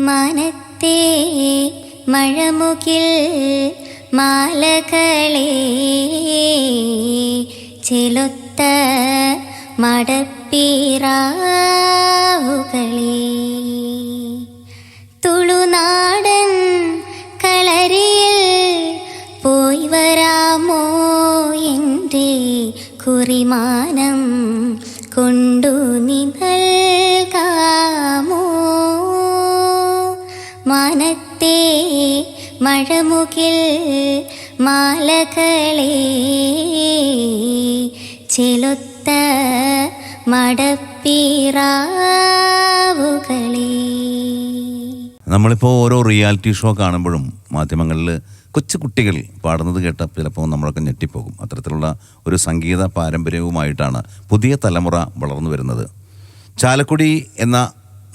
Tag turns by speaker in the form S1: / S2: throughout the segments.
S1: മാനത്തെ മഴമുകിൽ മാലകളെ ചെലുത്ത മടപ്പീറാവുകളെ. തുളുനാടൻ കളരിയിൽ പോയി വരാമോ എന്റെ കുറിമാനം? മഴമുകിൽ മാലകളെ ചെലുത്ത മടപ്പീറാവുകളെ.
S2: നമ്മളിപ്പോൾ ഓരോ റിയാലിറ്റി ഷോ കാണുമ്പോഴും മാധ്യമങ്ങളിൽ കൊച്ചു കുട്ടികൾ പാടുന്നത് കേട്ട ചിലപ്പോൾ നമ്മളൊക്കെ ഞെട്ടിപ്പോകും. അത്തരത്തിലുള്ള ഒരു സംഗീത പാരമ്പര്യവുമായിട്ടാണ് പുതിയ തലമുറ വളർന്നു വരുന്നത്. ചാലക്കുടി എന്ന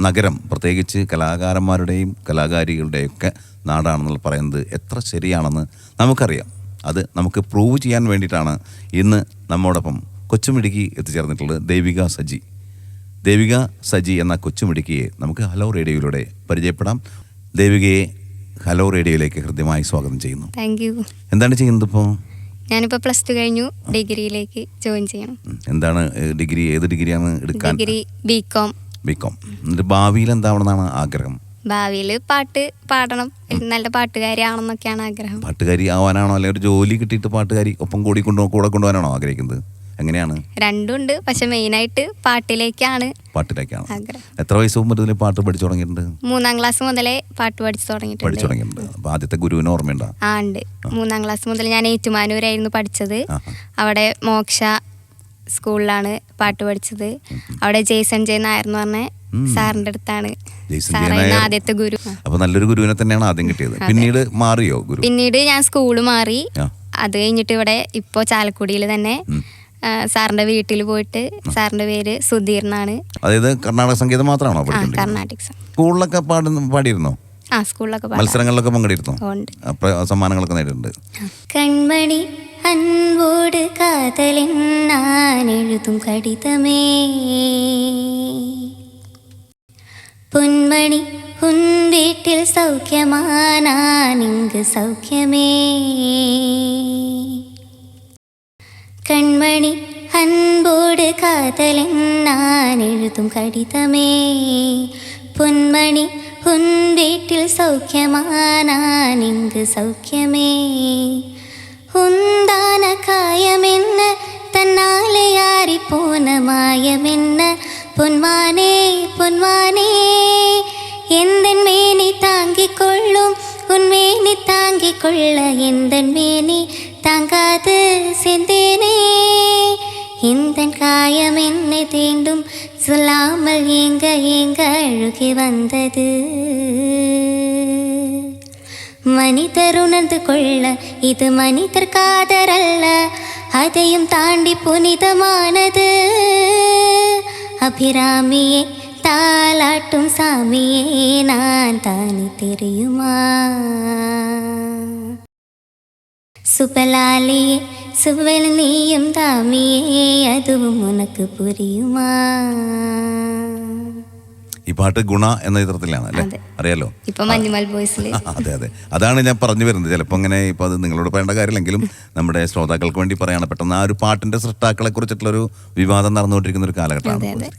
S2: നഗരം പ്രത്യേകിച്ച് കലാകാരന്മാരുടെയും കലാകാരികളുടെയൊക്കെ നാടാണെന്നുള്ള പറയുന്നത് എത്ര ശരിയാണെന്ന് നമുക്കറിയാം. അത് നമുക്ക് പ്രൂവ് ചെയ്യാൻ വേണ്ടിയിട്ടാണ് ഇന്ന് നമ്മോടൊപ്പം കൊച്ചുമിടുക്കി എത്തിച്ചേർന്നിട്ടുള്ളത് ദേവിക സജി. ദേവിക സജി എന്ന കൊച്ചുമിടുക്കിയെ നമുക്ക് ഹലോ റേഡിയോയിലൂടെ പരിചയപ്പെടാം. ദേവികയെ ഹലോ റേഡിയോയിലേക്ക് ഹൃദ്യമായി സ്വാഗതം ചെയ്യുന്നു.
S1: താങ്ക് യു
S2: എന്താണ് ചെയ്യുന്നത് ഇപ്പോൾ
S1: ഞാനിപ്പോൾ പ്ലസ് ടു കഴിഞ്ഞു. ഡിഗ്രിയിലേക്ക് ജോയിൻ ചെയ്യണം.
S2: എന്താണ് ഡിഗ്രി ഏത് ഡിഗ്രിയാണ് എടുക്കാൻ?
S1: ഡിഗ്രി ബി കോം
S2: ബികോം എന്നിട്ട് ഭാവിയിൽ എന്താവണമെന്നാണ് ആഗ്രഹം?
S1: ഭാവിയിൽ പാട്ട് പാടണം. നല്ല പാട്ടുകാരി പാട്ടുകാരിയാണെന്നൊക്കെയാണ് ആഗ്രഹം.
S2: പാട്ടുകാരി ആവാനാണോ? അല്ലെങ്കിൽ ഒരു ജോലി കിട്ടിയിട്ട് പാട്ടുകാരി ഒപ്പം കൂടി കൊണ്ടു കൂടെ കൊണ്ടുപോകാനാണോ ആഗ്രഹിക്കുന്നത്? എങ്ങനെയാണ്?
S1: രണ്ടുണ്ട്. പക്ഷെ മെയിൻ ആയിട്ട്
S2: പാട്ടിലേക്കാണ്.
S1: പാട്ടിലേക്കാണ്
S2: എത്ര വയസ്സ് മുതൽ പാട്ട് പഠിച്ചു തുടങ്ങിയിട്ടുണ്ട്?
S1: മൂന്നാം ക്ലാസ് മുതലേ പാട്ട് പഠിച്ചു
S2: പഠിച്ചു
S1: തുടങ്ങിയിട്ടുണ്ട്.
S2: അപ്പോൾ ആദ്യത്തെ ഗുരുവിന് ഓർമ്മയുണ്ടോ?
S1: ആ ഉണ്ട്. മൂന്നാം ക്ലാസ് മുതൽ ഞാൻ ഏറ്റുമാനൂരായിരുന്നു പഠിച്ചത്. അവിടെ മോക്ഷ സ്കൂളിലാണ് പാട്ട് പഠിച്ചത്. അവിടെ ജെയ്സൺ ജെ നായർ എന്ന് പറഞ്ഞ സാറിന്റെ അടുത്താണ്. സാറായിരുന്നു ആദ്യത്തെ ഗുരു.
S2: അപ്പൊ നല്ലൊരു ഗുരുവിനെ തന്നെയാണ് ആദ്യം കിട്ടിയത്. പിന്നീട് മാറിയോ ഗുരു?
S1: പിന്നീട് ഞാൻ സ്കൂൾ മാറി. അത് കഴിഞ്ഞിട്ട് ഇവിടെ ഇപ്പോ ചാലക്കുടിയിൽ തന്നെ സാറിന്റെ വീട്ടിൽ പോയിട്ട് സാറിന്റെ പേര് സുധീർ എന്നാണ്.
S2: അതായത് കർണാടക സംഗീതം മാത്രമാണോ
S1: കർണാടക
S2: സ്കൂളിലൊക്കെ പാടുന്ന പാടിയിരുന്നോ?
S1: ആ സ്കൂളിലൊക്കെ.
S2: മത്സരങ്ങളിലൊക്കെ പങ്കെടുത്തു സമ്മാനങ്ങളൊക്കെ നേടിയിട്ടുണ്ട്.
S1: കൺമണി അൻപോട് കാതലൻ എഴുതും കടിതമേ. പൊന്മണി ഉൻ വീട്ടിൽ സൗഖ്യമാനാനിങ്ക് സൗഖ്യമേ. കൺമണി അൻപോട് കാതലൻ എഴുതും കടിതമേ. പൊന്മണി ഉൻ വീട്ടിൽ സൗഖ്യമാനാനിങ്ക് സൗഖ്യമേ. உந்தான காயமென்ன? தன்னாலே யாரி போன மாயமென்ன? பொன்வானே பொன்வானே எந்த மேனி தாங்கிக் கொள்ளும். உன் மேனி தாங்கிக் கொள்ள எந்த மேனி தாங்காது செந்தேனே. இந்த காயம் என்னை தீண்டும். சொல்லாமல் ஏங்க ஏங்க அழுகி வந்தது? மனிதர் உணர்ந்து கொள்ள இது மனிதர் காதரல்ல அதையும் தாண்டி புனிதமானது. அபிராமியே தாளாட்டும் சாமியே நான் தானே தெரியுமா? சுபலாலியே சுவல் நீயும் தாமியே அதுவும் உனக்கு புரியுமா?
S2: ഈ പാട്ട് ഗുണ എന്ന ചിത്രത്തിലാണ് അല്ലേ? അറിയാലോ?
S1: ഇപ്പൊ
S2: അതെ അതെ. അതാണ് ഞാൻ പറഞ്ഞു വരുന്നത്. ചിലപ്പോൾ അങ്ങനെ ഇപ്പോൾ അത് നിങ്ങളോട് പറയേണ്ട കാര്യമില്ലെങ്കിലും നമ്മുടെ ശ്രോതാക്കൾക്ക് വേണ്ടി പറയാണ്. പെട്ടെന്ന് ആ ഒരു പാട്ടിന്റെ സൃഷ്ടാക്കളെ കുറിച്ചിട്ടുള്ളൊരു വിവാദം നടന്നുകൊണ്ടിരിക്കുന്ന ഒരു കാലഘട്ടമാണ്.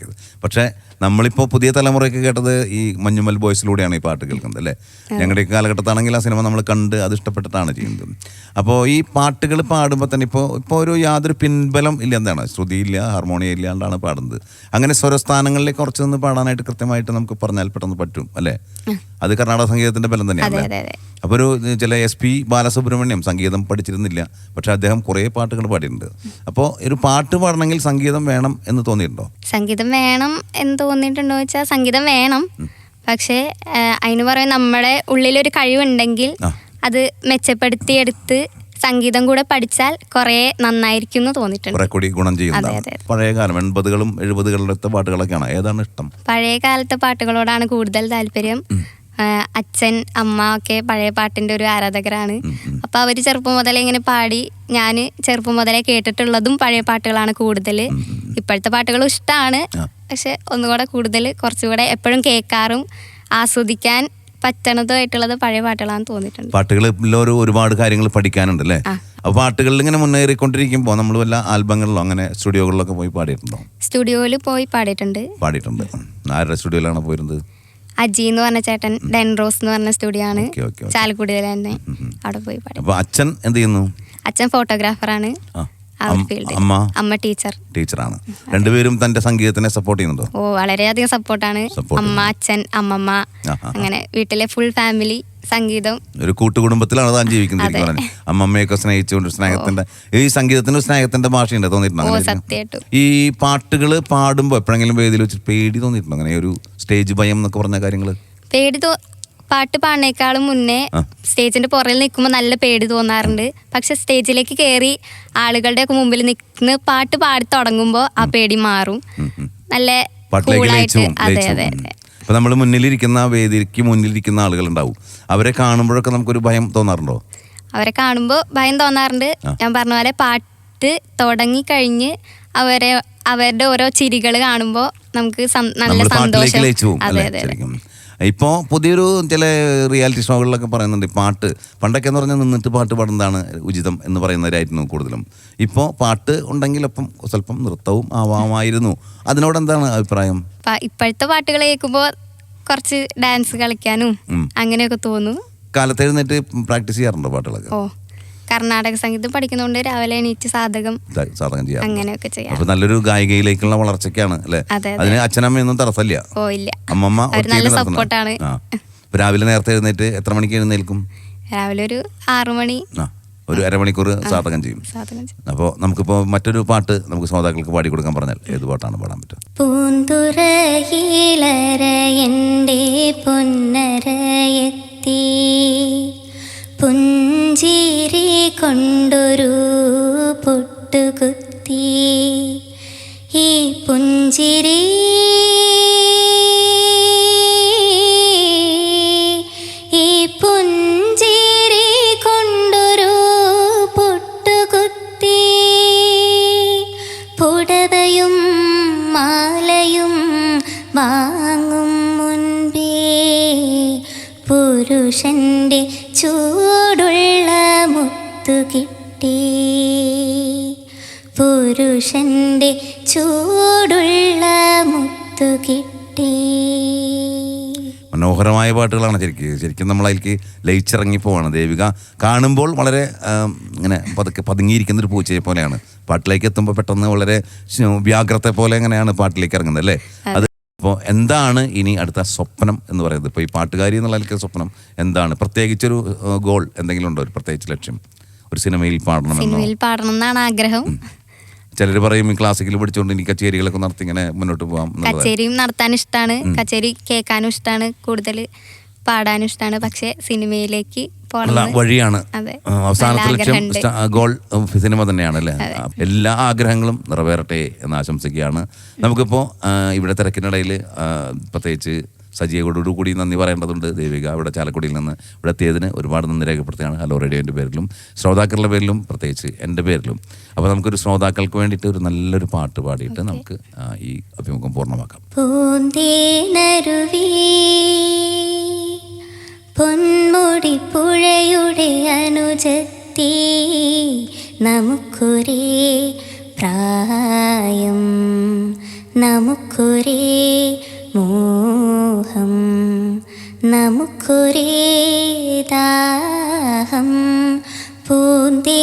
S2: പക്ഷേ നമ്മളിപ്പോൾ പുതിയ തലമുറയ്ക്ക് കേട്ടത് ഈ മഞ്ഞുമൽ ബോയ്സിലൂടെയാണ് ഈ പാട്ട് കേൾക്കുന്നത് അല്ലേ? ഞങ്ങളുടെ ഈ കാലഘട്ടത്താണെങ്കിൽ ആ സിനിമ നമ്മൾ കണ്ട് അത് ഇഷ്ടപ്പെട്ടിട്ടാണ് ചെയ്യുന്നത്. അപ്പോൾ ഈ പാട്ടുകൾ പാടുമ്പോൾ തന്നെ ഇപ്പോൾ ഇപ്പോൾ ഒരു യാതൊരു പിൻബലം ഇല്ല എന്താണ്? ശ്രുതിയില്ല ഹാർമോണിയം ഇല്ലാണ്ടാണ് പാടുന്നത്. അങ്ങനെ സ്വരസ്ഥാനങ്ങളിലേക്ക് കുറച്ച് നിന്ന് പാടാനായിട്ട് കൃത്യമായിട്ട് നമുക്ക് പറഞ്ഞാൽ പെട്ടെന്ന് പറ്റും അല്ലേ? അത് കർണാടക സംഗീതത്തിന്റെ ബലം തന്നെയാണ് അപ്പോൾ ഒരു ചില എസ് പി ബാലസുബ്രഹ്മണ്യം സംഗീതം പഠിച്ചിരുന്നില്ല പക്ഷെ അദ്ദേഹം കുറേ പാട്ടുകൾ പാടിയിട്ടുണ്ട്. അപ്പോൾ ഒരു പാട്ട് പാടണമെങ്കിൽ സംഗീതം വേണം എന്ന് തോന്നിയിട്ടുണ്ടോ?
S1: സംഗീതം വേണം എന്ന് തോന്നിയിട്ടുണ്ടോ വെച്ചാൽ സംഗീതം വേണം. പക്ഷേ അതിന് പറയാൻ നമ്മുടെ ഉള്ളിലൊരു കഴിവുണ്ടെങ്കിൽ. അത് മെച്ചപ്പെടുത്തിയെടുത്ത് സംഗീതം കൂടെ പഠിച്ചാൽ കുറെ നന്നായിരിക്കും എന്ന് തോന്നിയിട്ടുണ്ട്.
S2: കുറെ കൂടി ഗുണം ചെയ്യുന്നതാണ്. പഴയ കാലം എൺപതുകളും എഴുപതുകളിലത്തെ പാട്ടുകളൊക്കെയാണ്. ഏതാണ് ഇഷ്ടം?
S1: പഴയ കാലത്തെ പാട്ടുകളോടാണ് കൂടുതൽ താല്പര്യം. അച്ഛൻ അമ്മ ഒക്കെ പഴയ പാട്ടിന്റെ ഒരു ആരാധകരാണ്. അപ്പൊ അവർ ചെറുപ്പം മുതലേ ഇങ്ങനെ പാടി ഞാൻ ചെറുപ്പം മുതലേ കേട്ടിട്ടുള്ളതും പഴയ പാട്ടുകളാണ് കൂടുതൽ ഇപ്പോഴത്തെ പാട്ടുകളും ഇഷ്ടമാണ്. പക്ഷെ ഒന്നുകൂടെ കൂടുതൽ കുറച്ചുകൂടെ എപ്പോഴും കേൾക്കാറും
S3: ആസ്വദിക്കാൻ പറ്റണതുമായിട്ടുള്ളത് പഴയ പാട്ടുകളാണെന്ന് തോന്നിയിട്ടുണ്ട്.
S2: പാട്ടുകളിൽ എല്ലാവരും ഒരുപാട് കാര്യങ്ങൾ പഠിക്കാനുണ്ട് അല്ലേ?
S3: അപ്പൊ
S2: അപ്പോൾ പാട്ടുകളിൽ ഇങ്ങനെ മുന്നേറിക്കൊണ്ടിരിക്കുമ്പോൾ നമ്മൾ വല്ല ആൽബങ്ങളിലോ അങ്ങനെ സ്റ്റുഡിയോകളിലൊക്കെ പോയി പാടിയിട്ടുണ്ടോ?
S3: സ്റ്റുഡിയോയിൽ പോയി പാടിയിട്ടുണ്ട്.
S2: പാടിയിട്ടുണ്ട്. ആരുടെ സ്റ്റുഡിയോയിലാണ് പോയിരുന്നത്?
S3: അജി എന്ന് പറഞ്ഞ ചേട്ടൻ ഡെൻറോസ് എന്ന് പറഞ്ഞ സ്റ്റുഡിയോ ആണ്. ചാലക്കുടിയിൽ തന്നെ അവിടെ പോയി പാടി.
S2: അപ്പോൾ അച്ഛൻ എന്ത് ചെയ്യുന്നു?
S3: അച്ഛൻ ഫോട്ടോഗ്രാഫറാണ്
S2: അമ്മ
S3: അമ്മ ടീച്ചർ.
S2: ടീച്ചറാണ്. രണ്ടുപേരും തന്റെ സംഗീതത്തിനെ സപ്പോർട്ട് ചെയ്യുന്നുണ്ടോ?
S3: ഓ വളരെയധികം സപ്പോർട്ടാണ്. അമ്മ അച്ഛൻ അമ്മമ്മ അങ്ങനെ വീട്ടിലെ ഫുൾ ഫാമിലി സംഗീതം.
S2: ഒരു കൂട്ടുകുടുംബത്തിലാണ് താൻ ജീവിക്കുന്നത് അമ്മമ്മയൊക്കെ സ്നേഹിച്ചുകൊണ്ട് സ്നേഹത്തിന്റെ ഈ സംഗീതത്തിന് സ്നേഹത്തിന്റെ ഭാഷയുണ്ട് തോന്നിയിട്ടുണ്ടോ ഈ പാട്ടുകൾ പാടുമ്പോൾ എപ്പോഴെങ്കിലും വേദിയിൽ വെച്ച് പേടി തോന്നിയിട്ടുണ്ടോ? അങ്ങനെ ഒരു സ്റ്റേജ് ഭയം എന്നൊക്കെ പറഞ്ഞ കാര്യങ്ങൾ
S3: പേടി തോ പാട്ട് പാടുന്നേക്കാളും മുന്നേ സ്റ്റേജിന്റെ പുറയിൽ നിൽക്കുമ്പോൾ നല്ല പേടി തോന്നാറുണ്ട്. പക്ഷെ സ്റ്റേജിലേക്ക് കയറി ആളുകളുടെ ഒക്കെ മുമ്പിൽ നിൽക്കുന്ന പാട്ട് പാടി തുടങ്ങുമ്പോൾ ആ പേടി മാറും. നല്ല കൂളായിട്ട് അതെ അതെ. അതെ.
S2: ഇപ്പൊ നമ്മൾ മുന്നിലിരിക്കുന്ന വേദിക്ക് മുന്നിലിരിക്കുന്ന ആളുകളുണ്ടാവും. അവരെ കാണുമ്പോഴൊക്കെ നമുക്കൊരു ഭയം തോന്നാറുണ്ടോ?
S3: അവരെ കാണുമ്പോൾ ഭയം തോന്നാറുണ്ട്. ഞാൻ പറഞ്ഞ പോലെ പാട്ട് തുടങ്ങി കഴിഞ്ഞ് അവരെ അവരുടെ ഓരോ ചിരികൾ കാണുമ്പോൾ നമുക്ക് നല്ല സന്തോഷം. അതെ അതെ
S2: ഇപ്പോൾ പുതിയൊരു ചില റിയാലിറ്റി ഷോകളിലൊക്കെ പറയുന്നുണ്ട് പാട്ട്. പണ്ടൊക്കെ എന്ന് പറഞ്ഞാൽ നിന്നിട്ട് പാട്ട് പാടുന്നതാണ് ഉചിതം എന്ന് പറയുന്നവരായിരുന്നു കൂടുതലും. ഇപ്പോൾ പാട്ട് ഉണ്ടെങ്കിൽ അപ്പം സ്വല്പം നൃത്തവും ആവാമായിരുന്നു. അതിനോട് എന്താണ് അഭിപ്രായം
S3: ഇപ്പോഴത്തെ പാട്ടുകൾ കേൾക്കുമ്പോൾ കുറച്ച് ഡാൻസ് കളിക്കാനും. അങ്ങനെയൊക്കെ തോന്നുന്നു
S2: കാലത്ത് എഴുന്നേറ്റ് പ്രാക്ടീസ് ചെയ്യാറുണ്ടോ പാട്ടുകളൊക്കെ?
S3: കർണാടക സംഗീതം പഠിക്കുന്നതുകൊണ്ട് രാവിലെ എണീറ്റ് സാധകം
S2: സാധകം ചെയ്യാം
S3: അങ്ങനെയൊക്കെ ചെയ്യാം
S2: അപ്പൊ നല്ലൊരു ഗായികയിലേക്കുള്ള വളർച്ചയ്ക്കാണ് അല്ലെ?
S3: അതെ, അതെ.
S2: അതിന് അച്ഛനമ്മയൊന്നും തടസ്സമില്ല.
S3: ഓ ഇല്ല.
S2: അമ്മമ്മ
S3: നല്ല സപ്പോർട്ടാണ്
S2: രാവിലെ നേരത്തെ എഴുന്നേറ്റ് എത്ര മണിക്ക് എഴുന്നേൽക്കും?
S3: രാവിലെ ഒരു ആറു മണി.
S2: ഒരു അരമണിക്കൂർ സാധകം ചെയ്യും.
S3: സാധകം ചെയ്യും.
S2: അപ്പോൾ നമുക്കിപ്പോൾ മറ്റൊരു പാട്ട് നമുക്ക് ശ്രോതാക്കൾക്ക് പാടി കൊടുക്കാൻ പറഞ്ഞാൽ ഏത് പാട്ടാണ് പാടാൻ പറ്റുക?
S1: പൊന്നരയെത്തി. കൊണ്ടൊരു പൊട്ടുകുത്തി ഈ പുഞ്ചിരി ഈ പുഞ്ചിരി കൊണ്ടൊരു പൊട്ടുകുത്തി പുടവയും മാലയും വാങ്ങും മുൻപേ പുരുഷന്റെ ചൂടുള്ള മുത്തു കിട്ടി. പുരുഷന്റെ ചൂടുള്ള മുത്തു കിട്ടി.
S2: മനോഹരമായ പാട്ടുകളാണ് ശരിക്കും. ശരിക്കും നമ്മൾ അതിലേക്ക് ലയിച്ചിറങ്ങി പോവാണ്. ദേവിക കാണുമ്പോൾ വളരെ ഇങ്ങനെ പതുക്കെ പതുങ്ങിയിരിക്കുന്ന ഒരു പൂച്ചയെ പോലെയാണ്. പാട്ടിലേക്ക് എത്തുമ്പോൾ പെട്ടെന്ന് വളരെ വ്യാഗ്രത്തെ പോലെ എങ്ങനെയാണ് പാട്ടിലേക്ക് ഇറങ്ങുന്നത് അല്ലേ? അത്. അപ്പോൾ എന്താണ് ഇനി അടുത്ത സ്വപ്നം എന്ന് പറയുന്നത്? ഇപ്പോൾ ഈ പാട്ടുകാരി എന്നുള്ള സ്വപ്നം എന്താണ്? പ്രത്യേകിച്ചൊരു ഗോൾ എന്തെങ്കിലും ഉണ്ടോ ഒരു പ്രത്യേകിച്ച് ലക്ഷ്യം? ഒരു സിനിമയിൽ പാടണം
S3: സിനിമയിൽ പാടണം എന്നാണ് ആഗ്രഹം.
S2: ചിലർ പറയും ഈ ക്ലാസിക്കൽ പഠിച്ചുകൊണ്ട് ഇനി കച്ചേരികളൊക്കെ നടത്തി ഇങ്ങനെ മുന്നോട്ട് പോകാം എന്നുള്ളത്.
S3: കച്ചേരിയും നടത്താൻ ഇഷ്ടമാണ് കച്ചേരി കേൾക്കാനും ഇഷ്ടമാണ് കൂടുതൽ പാടാനും ഇഷ്ടമാണ് പക്ഷെ സിനിമയിലേക്ക്
S2: ഉള്ള
S3: പോകണം
S2: വഴിയാണ്.
S3: അതെ.
S2: ആ, അവസാനത്തെ
S3: നല്ല
S2: ലക്ഷ്യം
S3: ആഗ്രഹമുണ്ട്.
S2: സ്റ്റാ- ഗോൾ ഉം, സിനിമ തന്നെയാണ് അല്ലേ? എല്ലാ ആഗ്രഹങ്ങളും നിറവേറട്ടെ എന്ന് ആശംസിക്കുകയാണ്. നമുക്കിപ്പോൾ ഇവിടെ തിരക്കിനിടയിൽ പ്രത്യേകിച്ച് സജിയോടോടു കൂടി നന്ദി പറയേണ്ടതുണ്ട്. ദേവിക ഇവിടെ ചാലക്കുടിയിൽ നിന്ന് ഇവിടെ എത്തിയതിന് ഒരുപാട് നന്ദി രേഖപ്പെടുത്തുകയാണ്. ഹലോ റേഡിയോന്റെ പേരിലും. ശ്രോതാക്കളുടെ പേരിലും പ്രത്യേകിച്ച് എന്റെ പേരിലും. അപ്പോൾ നമുക്കൊരു ശ്രോതാക്കൾക്ക് വേണ്ടിയിട്ട് ഒരു നല്ലൊരു പാട്ട് പാടിയിട്ട് നമുക്ക് ഈ അഭിമുഖം
S1: പൂർണമാക്കാം. പൊന്മുടി പുഴയുടെ അനുജത്തി നമുക്കൊരേ പ്രായം നമുക്കൊരേ മോഹം നമുക്കൊരേ ദാഹം പൂന്തേ